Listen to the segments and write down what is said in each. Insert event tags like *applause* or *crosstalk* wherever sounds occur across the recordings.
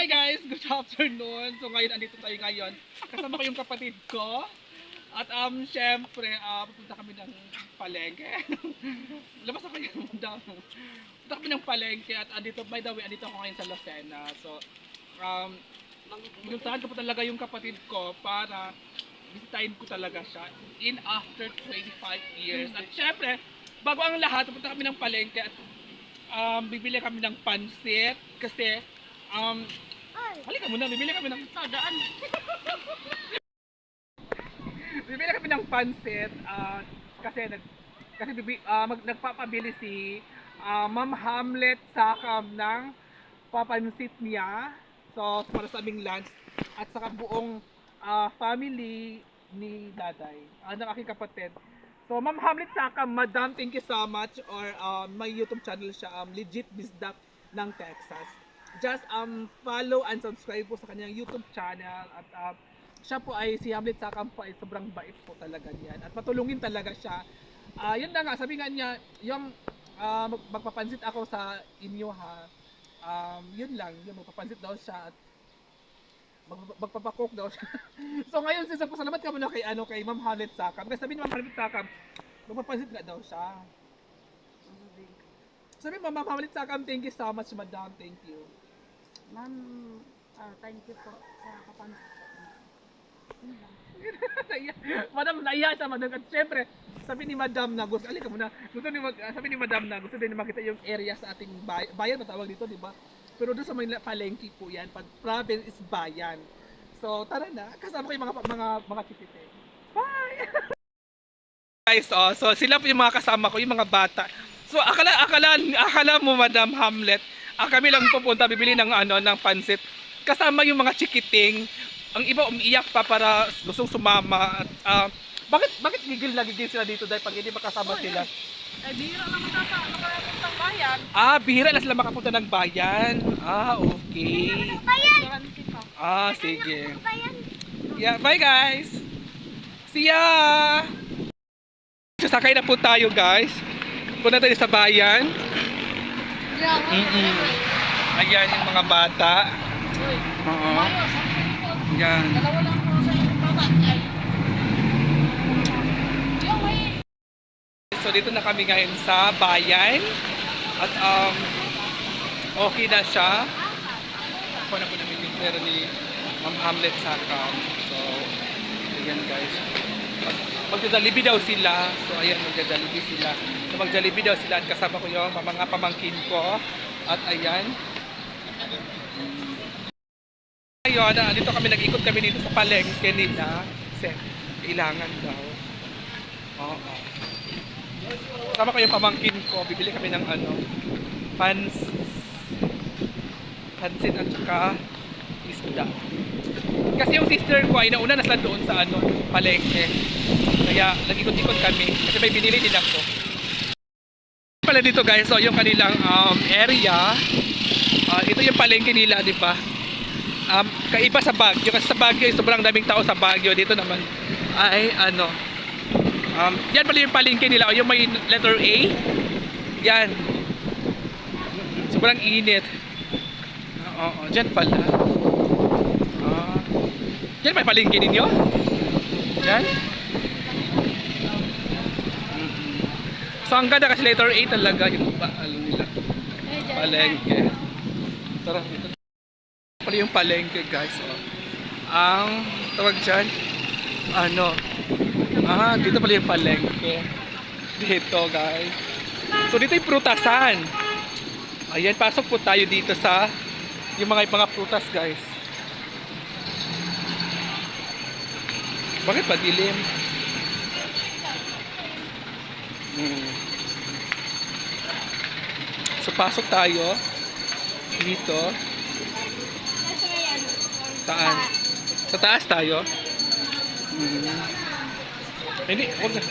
Hi guys, good afternoon. So ngayon andito tayo ngayon. Kasama ko yung kapatid ko. At um syempre, uh, pupunta kami ng palengke. *laughs* Labas ako yung daw. Pupunta kami ng palengke at andito by the way, andito ako ngayon sa Lucena. So um pinuntahan ko po talaga yung kapatid ko para bisitahin ko talaga siya in after 25 years. At syempre, bago ang lahat, pupunta kami ng palengke at um, bibili kami ng pansit kasi um, halika muna, bibili kami ng tadaan. *laughs* bibili kami ng pansit ah, kasi nag kasi bibi, ah, mag, nagpapabili si ah, Ma'am Hamlet Sakam ng papansit niya. So, para sa aming lunch at saka buong ah, family ni Daday, ah, ng aking kapatid. So, Ma'am Hamlet Sakam, Madam, thank you so much. Or um, may YouTube channel siya, um, Legit Bisdak ng Texas. Just um, follow and subscribe po sa kanyang YouTube channel. At um, siya po ay, si Hamlet Sakam po ay sobrang bait po talaga niyan. At patulungin talaga siya. Ah, yun na nga, sabi nga niya, yung mag- magpapansit ako sa inyo ha. Um, yun lang, yun, magpapansit daw siya at mag, magpapakok daw siya. *laughs* so ngayon, sisa po, salamat ka muna kay, ano, kay Ma'am Hamlet Sakam. Kasi sabi ni Ma'am Hamlet Sakam, magpapansit nga daw siya. Sabi mo, Ma'am Hamlet Sakam, thank you so much, Madam. Thank you. Ma'am, ah, thank you po sa. Naiya- *laughs* Madam, naiya siya, Madam. At syempre, sabi ni Madam na gusto, alika muna, gusto ni, mag- sabi ni Madam na gusto din makita yung area sa ating bay- bayan, matawag dito, di ba? Pero doon sa Manila, palengke po yan. Pag province is bayan. So, tara na. Kasama ko yung mga, mga, mga titite. Bye! *laughs* Guys, oh, so sila po yung mga kasama ko, yung mga bata. So, akala, akala, akala mo, Madam Hamlet, ah, kami lang pupunta, bibili ng, ano, ng pansit. Kasama yung mga chikiting, ang iba umiiyak pa para gustong sumama. At, ah, bakit bakit gigil na gigil sila dito dahil pag hindi makasama sila? Ay, bihira lang matata, makarating bayan. Ah, bihira na sila makapunta ng bayan. Ah, okay. Pa. Ah, sige. Yeah, bye guys. See ya. Sasakay na po tayo guys. Punta tayo sa bayan. Mm-mm. Ayan yung mga bata. Oo. Yan. Dalawa lang po sa inyong baba. Ay. Yung may... So dito na kami ngayon sa bayan. At um, okay na siya. Ako na po namin yung pera ni Ma'am Hamlet Sakam. So, ayan guys. Mag- Magdadalibi daw sila. So ayan, magdadalibi sila. So magdadalibi daw sila at kasama ko yung mga pamangkin ko. At ayan. Ayun, ah, dito kami nag-ikot kami dito sa palengke nila. Kasi kailangan daw. Oo. Kasama ko yung pamangkin ko, bibili kami ng ano, pans, pansit at saka isda. Kasi yung sister ko ay nauna na sila doon sa ano, palengke. Kaya nag-ikot-ikot kami kasi may binili din ako. Pala dito guys, so yung kanilang um, area, ah, ito yung palengke nila, di ba? Um, kaiba sa Baguio kasi sa Baguio ay sobrang daming tao sa Baguio. Dito naman ay ano, Um, yan pala yung palengke nila. O yung may letter A. Yan. Sobrang init. Oo. Dyan pala. Yan yung palengke ninyo? Yan? So ang ganda kasi letter A talaga yung pa, ano nila. Palengke. Tara, ito pala yung palengke guys. Oh. Ang tawag dyan, ano, Ah, dito pala yung palengke. Dito, guys. So, dito yung prutasan. Ayan, pasok po tayo dito sa yung mga mga prutas, guys. Bakit ba dilim? Hmm. So, pasok tayo dito. Saan? Sa taas tayo? Hmm. Hindi, huwag na.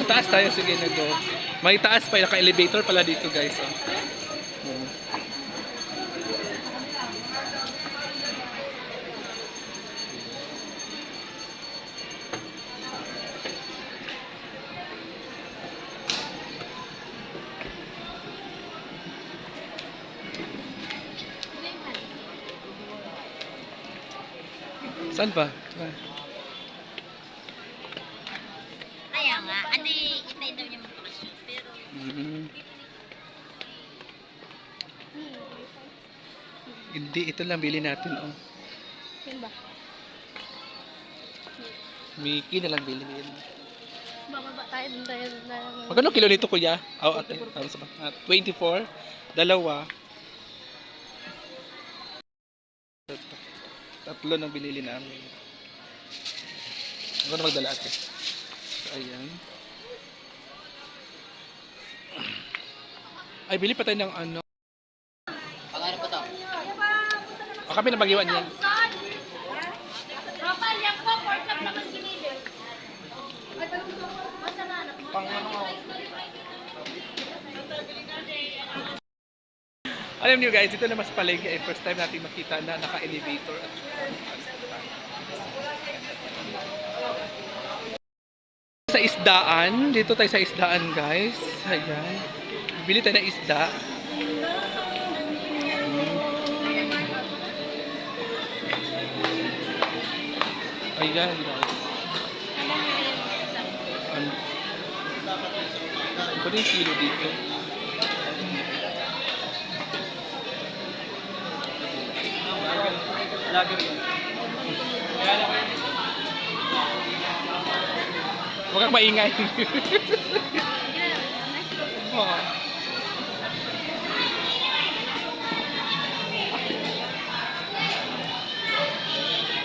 Sa taas tayo, sige na go. May taas pa, naka-elevator pala dito guys. Oh. Saan ba? Diba? Kaya nga, adi, itay daw niya magpakasyon. Pero, Mm. Hindi, ito lang bili natin, oh. yun ba? Mickey na lang bili nila. Bababa tayo dun tayo. Magkano kilo nito, kuya? Oh, sa ba? Ah, 24, dalawa. Tatlo nang binili namin. Ano na magdala ate? So, ayan. Ay, bili pa tayo ng ano. Pangarap ko to. O, kami na magiwan yan. Rapal, yan po, pork chop naman ginili. Basta na, anak mo. Pang ano Alam niyo guys, dito naman sa palengke ay first time natin makita na naka-elevator at sa isdaan, dito tayo sa isdaan guys. Ayan. Bili tayo ng isda. Ayan guys. Ano? Ito yung dito. Huwag kang maingay. *laughs* Oo.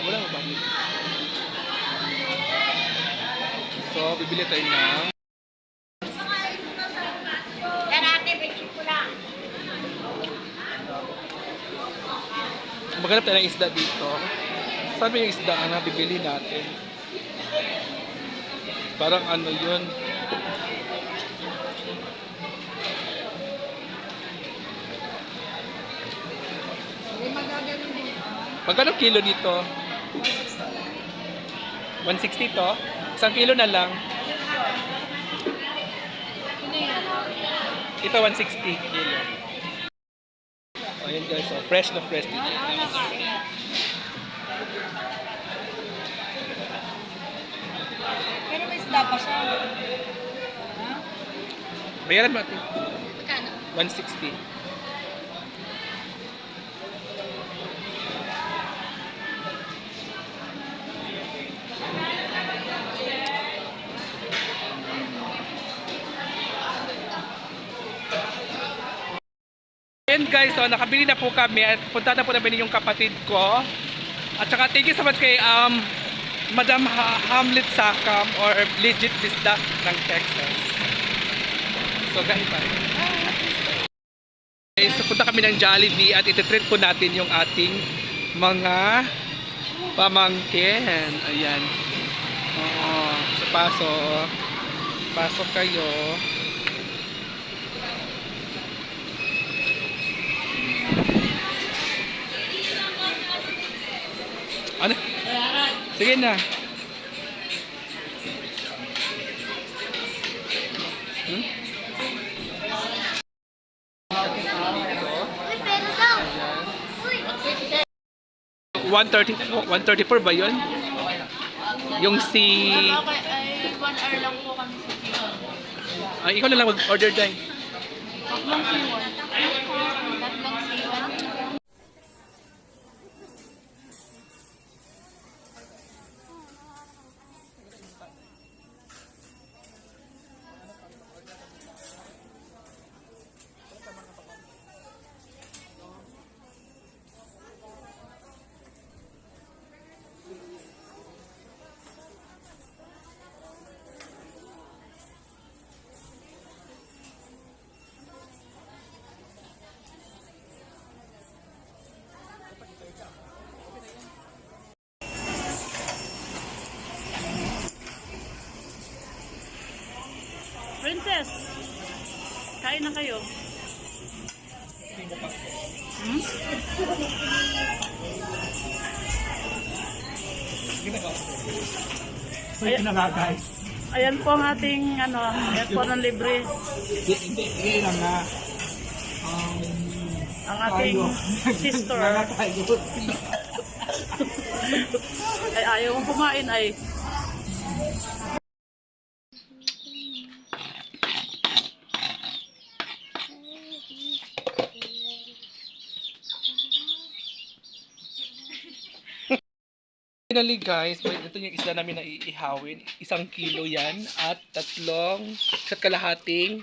Wala ba? So, bibili tayo ng Maghanap tayo ng isda dito. Saan ba yung isda na bibili natin? Parang ano yun. Magkano kilo dito? 160 to? Isang kilo na lang. Ito 160 kilo. Ayan guys, so fresh na fresh dito. Pero may isda pa siya. Bayaran mo ate. Magkano? 160. Ayan guys, so nakabili na po kami at punta na po namin yung kapatid ko. At saka thank you so much kay um, Madam ha- Hamlet Sakam or Legit Bisda ng Texas. So guys, bye. Okay, so punta kami ng Jollibee at ititreat po natin yung ating mga pamangkin. Ayan. Oo. So, pasok. Pasok kayo. Ano? Sige na. Hmm? Daw. Uy, 134, 134 ba yun? Yung si... Okay, ay, one hour lang po kami sa. Ay, ikaw na lang mag-order dahil. Tatlong siwan. Tatlong kain na kayo. Hmm? So, yun na nga guys. Ayan po ang ating ano, airport ng libre. Hindi, hindi lang nga. Ang ating sister. ay ayaw mong kumain ay. Finally guys, ito yung isda namin na iihawin. Isang kilo yan at tatlong at kalahating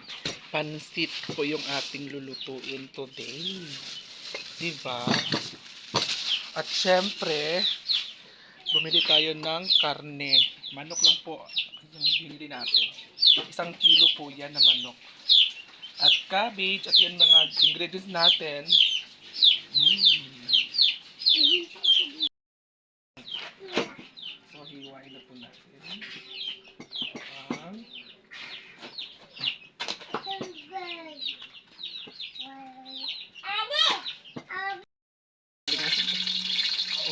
pansit po yung ating lulutuin today. Diba? At syempre, bumili tayo ng karne. Manok lang po yung binili natin. Isang kilo po yan na manok. At cabbage at yung mga ingredients natin. Mm. Hiwain na po natin. Ang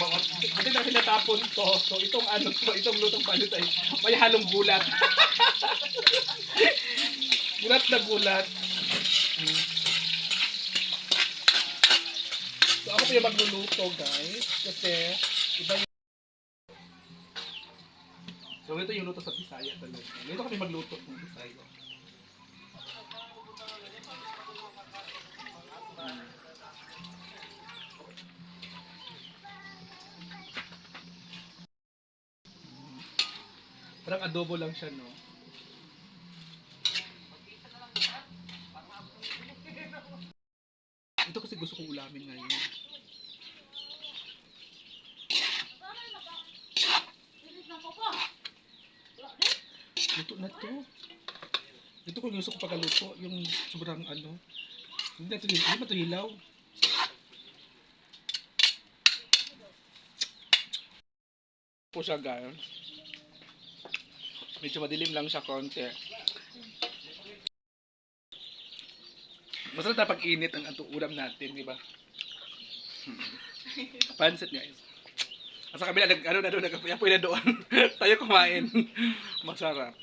Oo, kasi natin natapon to. So, itong ano to, itong lutong palit ay may halong gulat. gulat na gulat. Hmm. So, ako po yung magluluto, guys. Kasi, iba yung... So, ito yung luto sa Bisaya talaga. Dito kami magluto ng Bisaya. Hmm. Parang adobo lang siya, no? Ito kasi gusto kong ulamin ngayon. Luto na to. Ito ko yung gusto ko pagkaluto. Yung sobrang ano. Hindi na ito, hindi ba ito hilaw? Po siya guys. Medyo madilim lang siya konti. Masarap na pag-init ang ato ulam natin, di ba? Hmm. Pansit guys. Sa kabila, nag, ano na doon, nagkapuya na doon. *laughs* Tayo kumain. *laughs* Masarap.